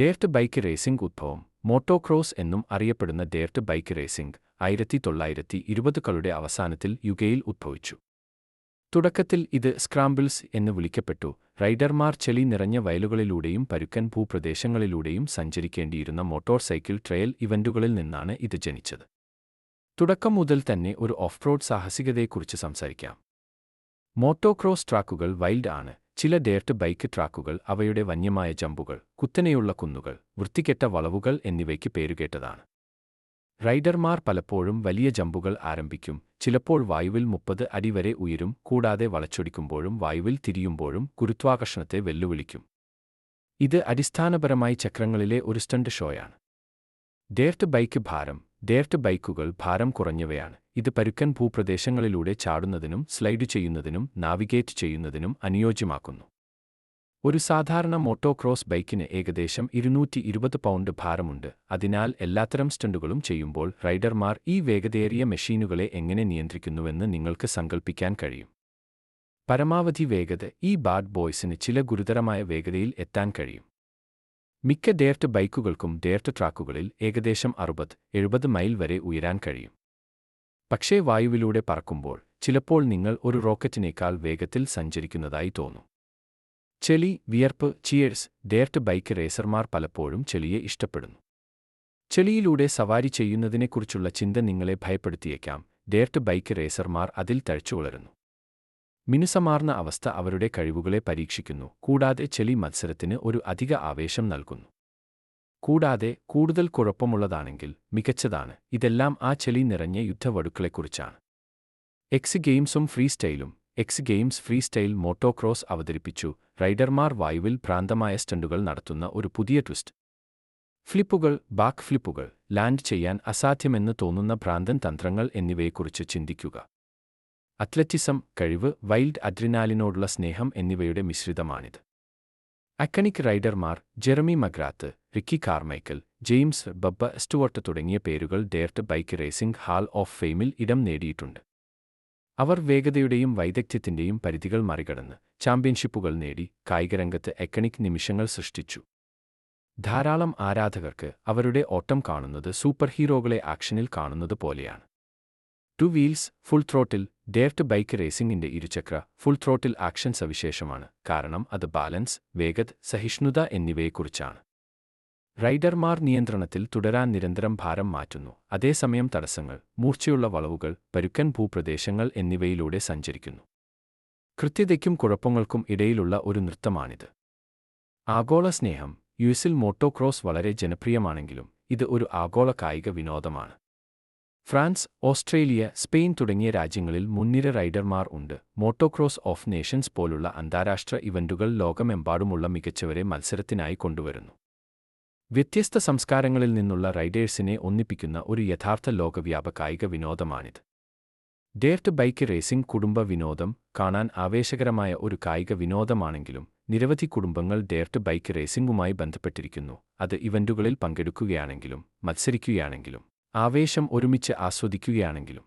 Dirt bike racing ഉദ്ഭവം motocross എന്നും അറിയപ്പെടുന്ന ഡേർട്ട് ബൈക്ക് റേസിംഗ് ആയിരത്തി തൊള്ളായിരത്തി ഇരുപതുകളുടെ അവസാനത്തിൽ യുകയിൽ ഉദ്ഭവിച്ചു തുടക്കത്തിൽ ഇത് സ്ക്രാമ്പിൾസ് എന്ന് വിളിക്കപ്പെട്ടു. റൈഡർമാർ ചെളി നിറഞ്ഞ വയലുകളിലൂടെയും പരുക്കൻ ഭൂപ്രദേശങ്ങളിലൂടെയും സഞ്ചരിക്കേണ്ടിയിരുന്ന മോട്ടോർ സൈക്കിൾ ട്രയൽ ഇവന്റുകളിൽ നിന്നാണ് ഇത് ജനിച്ചത്. തുടക്കം മുതൽ തന്നെ ഒരു ഓഫ് റോഡ് സാഹസികതയെക്കുറിച്ച് സംസാരിക്കാം. മോട്ടോക്രോസ് ട്രാക്കുകൾ വൈൽഡ് ആണ്. ചില ഡേർട്ട് ബൈക്ക് ട്രാക്കുകൾ അവയുടെ വന്യമായ ജമ്പുകൾ കുത്തനെയുള്ള കുന്നുകൾ വൃത്തികെട്ട വളവുകൾ എന്നിവയ്ക്ക് പേരുകേട്ടതാണ്. റൈഡർമാർ പലപ്പോഴും വലിയ ജമ്പുകൾ ആരംഭിക്കും ചിലപ്പോൾ വായുവിൽ മുപ്പത് അടി വരെ ഉയരും കൂടാതെ വളച്ചൊടിക്കുമ്പോഴും വായുവിൽ തിരിയുമ്പോഴും ഗുരുത്വാകർഷണത്തെ വെല്ലുവിളിക്കും. ഇത് അടിസ്ഥാനപരമായി ചക്രങ്ങളിലെ ഒരു സ്റ്റണ്ട് ഷോയാണ്. ഡേർട്ട് ബൈക്ക് ഭാരം ഡേർട്ട് ബൈക്കുകൾ ഭാരം കുറഞ്ഞവയാണ്. ഇത് പരുക്കൻ ഭൂപ്രദേശങ്ങളിലൂടെ ചാടുന്നതിനും സ്ലൈഡ് ചെയ്യുന്നതിനും നാവിഗേറ്റ് ചെയ്യുന്നതിനും അനുയോജ്യമാക്കുന്നു. ഒരു സാധാരണ മോട്ടോക്രോസ് ബൈക്കിന് ഏകദേശം ഇരുന്നൂറ്റി ഇരുപത് പൗണ്ട് ഭാരമുണ്ട്. അതിനാൽ എല്ലാത്തരം സ്റ്റണ്ടുകളും ചെയ്യുമ്പോൾ റൈഡർമാർ ഈ വേഗതയേറിയ മെഷീനുകളെ എങ്ങനെ നിയന്ത്രിക്കുന്നുവെന്ന് നിങ്ങൾക്ക് സങ്കൽപ്പിക്കാൻ കഴിയും. പരമാവധി വേഗത ഈ ബാഡ് ബോയ്സിന് ചില ഗുരുതരമായ വേഗതയിൽ എത്താൻ കഴിയും. മിക്ക ഡേർട്ട് ബൈക്കുകൾക്കും ഡേർട്ട് ട്രാക്കുകളിൽ ഏകദേശം അറുപത് എഴുപത് മൈൽ വരെ ഉയരാൻ കഴിയും. പക്ഷേ വായുവിലൂടെ പറക്കുമ്പോൾ ചിലപ്പോൾ നിങ്ങൾ ഒരു റോക്കറ്റിനേക്കാൾ വേഗത്തിൽ സഞ്ചരിക്കുന്നതായി തോന്നും. ചെളി വിയർപ്പ് ചിയേഴ്സ് ഡേർട്ട് ബൈക്ക് റേസർമാർ പലപ്പോഴും ചെളിയെ ഇഷ്ടപ്പെടുന്നു. ചെളിയിലൂടെ സവാരി ചെയ്യുന്നതിനെക്കുറിച്ചുള്ള ചിന്ത നിങ്ങളെ ഭയപ്പെടുത്തിയേക്കാം. ഡേർട്ട് ബൈക്ക് റേസർമാർ അതിൽ തഴച്ചുവളരുന്നു. മിനുസമാർന്ന അവസ്ഥ അവരുടെ കഴിവുകളെ പരീക്ഷിക്കുന്നു. കൂടാതെ ചെളി മത്സരത്തിന് ഒരു അധിക ആവേശം നൽകുന്നു. കൂടാതെ കൂടുതൽ കുഴപ്പമുള്ളതാണെങ്കിൽ മികച്ചതാണ്. ഇതെല്ലാം ആ ചെളി നിറഞ്ഞ യുദ്ധവടുക്കളെക്കുറിച്ചാണ്. എക്സ് ഗെയിംസും ഫ്രീ സ്റ്റൈലും X games free style motocross അവതരിപ്പിച്ചു. റൈഡർമാർ വായുവിൽ ഭ്രാന്തമായ സ്റ്റണ്ടുകൾ നടത്തുന്ന ഒരു പുതിയ ട്വിസ്റ്റ് ഫ്ലിപ്പുകൾ ബാക്ക് ഫ്ലിപ്പുകൾ ലാൻഡ് ചെയ്യാൻ അസാധ്യമെന്ന് തോന്നുന്ന ഭ്രാന്തൻ തന്ത്രങ്ങൾ എന്നിവയെക്കുറിച്ച് ചിന്തിക്കുക. അത്ലറ്റിസം കഴിവ് വൈൽഡ് അഡ്രിനാലിനോടുള്ള സ്നേഹം എന്നിവയുടെ മിശ്രിതമാണിത്. Iconic റൈഡർമാർ Jeremy McGrath Ricky Carmichael James Bubba Stewart തുടങ്ങിയ പേരുകൾ dirt bike racing hall of ഫെയിമിൽ ഇടം നേടിയിട്ടുണ്ട്. അവർ വേഗതയുടെയും വൈദഗ്ധ്യത്തിന്റെയും പരിധികൾ മറികടന്ന് ചാമ്പ്യൻഷിപ്പുകൾ നേടി കായികരംഗത്ത് എക്കണിക് നിമിഷങ്ങൾ സൃഷ്ടിച്ചു. ധാരാളം ആരാധകർക്ക് അവരുടെ ഓട്ടം കാണുന്നത് സൂപ്പർ ഹീറോകളെ ആക്ഷനിൽ കാണുന്നത് പോലെയാണ്. Two wheels full throttle dirt bike റേസിംഗിന്റെ ഇരുചക്ര ഫുൾ ത്രോട്ടിൽ ആക്ഷൻ സവിശേഷമാണ്. കാരണം അത് ബാലൻസ് വേഗത് സഹിഷ്ണുത എന്നിവയെക്കുറിച്ചാണ്. റൈഡർമാർ നിയന്ത്രണത്തിൽ തുടരാൻ നിരന്തരം ഭാരം മാറ്റുന്നു. അതേസമയം തടസ്സങ്ങൾ മൂർച്ചയുള്ള വളവുകൾ പരുക്കൻ ഭൂപ്രദേശങ്ങൾ എന്നിവയിലൂടെ സഞ്ചരിക്കുന്നു. കൃത്യതയ്ക്കും കുഴപ്പങ്ങൾക്കും ഇടയിലുള്ള ഒരു നൃത്തമാണിത്. ആഗോള സ്നേഹം യുഎസിൽ മോട്ടോക്രോസ് വളരെ ജനപ്രിയമാണെങ്കിലും ഇത് ഒരു ആഗോള കായിക വിനോദമാണ്. ഫ്രാൻസ് ഓസ്ട്രേലിയ സ്പെയിൻ തുടങ്ങിയ രാജ്യങ്ങളിൽ മുൻനിര റൈഡർമാർ ഉണ്ട്. മോട്ടോക്രോസ് ഓഫ് നേഷൻസ് പോലുള്ള അന്താരാഷ്ട്ര ഇവന്റുകൾ ലോകമെമ്പാടുമുള്ള മികച്ചവരെ മത്സരത്തിനായി കൊണ്ടുവരുന്നു. വ്യത്യസ്ത സംസ്കാരങ്ങളിൽ നിന്നുള്ള റൈഡേഴ്സിനെ ഒന്നിപ്പിക്കുന്ന ഒരു യഥാർത്ഥ ലോകവ്യാപ കായിക വിനോദമാണിത്. ഡേർട്ട് ബൈക്ക് റേസിംഗ് കുടുംബ വിനോദം കാണാൻ ആവേശകരമായ ഒരു കായിക വിനോദമാണെങ്കിലും നിരവധി കുടുംബങ്ങൾ ഡേർട്ട് ബൈക്ക് റേസിംഗുമായി ബന്ധപ്പെട്ടിരിക്കുന്നു. അത് ഇവന്റുകളിൽ പങ്കെടുക്കുകയാണെങ്കിലും മത്സരിക്കുകയാണെങ്കിലും. ആവേശം ഒരുമിച്ച് ആസ്വദിക്കുകയാണെങ്കിലും